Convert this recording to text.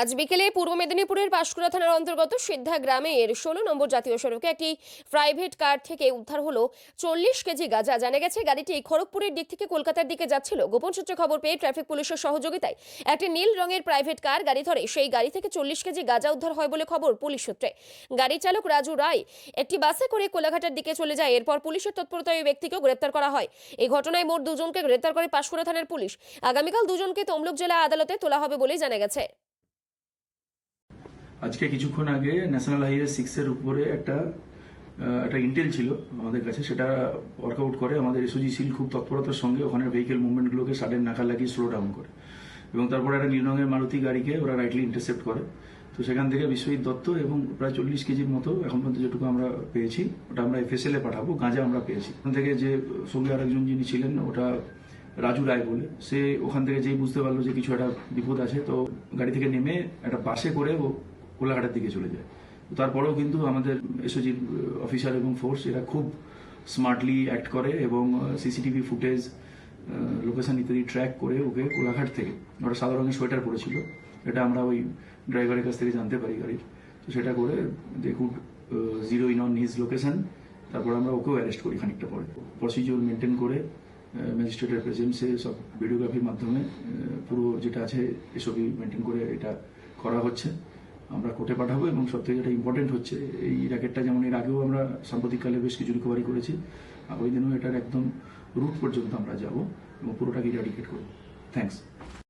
আজ বিকেলে পূর্ব মেদিনীপুরের পাঁশকুড়া থানার অন্তর্গত সিদ্ধা গ্রামের ষোলো নম্বর জাতীয় সড়কে একটি প্রাইভেট কার থেকে উদ্ধার হলো চল্লিশ কেজি গাঁজা। জানা গেছে, গাড়িটি খড়গপুরের দিক থেকে কলকাতার দিকে যাচ্ছিল। গোপন সূত্রে খবর পেয়ে ট্রাফিক পুলিশের সহযোগিতায় একটি নীল রঙের প্রাইভেট কার গাড়ি ধরে সেই গাড়ি থেকে চল্লিশ কেজি গাঁজা উদ্ধার হয় বলে খবর পুলিশ সূত্রে। গাড়ি চালক রাজু রায় একটি বাসে করে কোলাঘাটের দিকে চলে যায়। এরপর পুলিশের তৎপরতায় ওই ব্যক্তিকেও গ্রেপ্তার করা হয়। এই ঘটনায় মোট দুজনকে গ্রেপ্তার করে পাঁশকুড়া থানার পুলিশ। আগামীকাল দুজনকে তমলুক জেলা আদালতে তোলা হবে বলেই জানা গেছে। আজকে কিছুক্ষণ আগে ন্যাশনাল হাইওয়ে সিক্স এর উপরে একটা একটা ইন্টেল ছিল আমাদের কাছে, সেটা ওয়ার্কআউট করে। আমাদের এসওজি সিল খুব তৎপরতার সঙ্গে ওখানে ভেহিকেল মুভমেন্টগুলোকে সাডেন নাকা লাগিয়ে স্লো ডাউন করে। এবং তারপরে একটা নীল রঙের মারুতি গাড়িকে ওরা রাইটলি ইন্টারসেপ্ট করে। তো সেখান থেকে বিশ্বজিৎ দত্ত এবং প্রায় চল্লিশ কেজির মতো, এখন পর্যন্ত যেটুকু আমরা পেয়েছি, ওটা আমরা এফএসএল এ পাঠাবো, গাঁজা আমরা পেয়েছি। ওখান থেকে যে সঙ্গে আরেকজন যিনি ছিলেন, ওটা রাজু রায় বলে, সে ওখান থেকে যেই বুঝতে পারল যে কিছু একটা বিপদ আছে। তো গাড়ি থেকে নেমে একটা বাসে করে ও কোলাঘাটের দিকে চলে যায়। তারপরেও কিন্তু আমাদের এসওজি অফিসার এবং ফোর্স এরা খুব স্মার্টলি অ্যাক্ট করে এবং সিসিটিভি ফুটেজ লোকেশন ইত্যাদি ট্র্যাক করে ওকে কোলাঘাট থেকে। ওটা সাদা রঙের সোয়েটার পরেছিল। এটা আমরা ওই ড্রাইভারের কাছ থেকে জানতে পারি গাড়ির। তো সেটা করে they could zero in on his location তারপর আমরা ওকেও অ্যারেস্ট করি খানিকটা পরে। প্রসিজিওর মেনটেন করে ম্যাজিস্ট্রেটের প্রেজেন্সে সব ভিডিওগ্রাফির মাধ্যমে পুরো যেটা আছে এসবই মেনটেন করে এটা করা হচ্ছে। আমরা কোর্টে পাঠাবো এবং সব থেকে যেটা ইম্পর্টেন্ট হচ্ছে, এই র্যাকেটটা যেমন এর আগেও আমরা সাম্প্রতিককালে বেশ কিছু রিকভারি করেছি, আগামী দিনেও এটার একদম রুট পর্যন্ত আমরা যাব এবং পুরোটাকে ইরাডিকেট করব। থ্যাংকস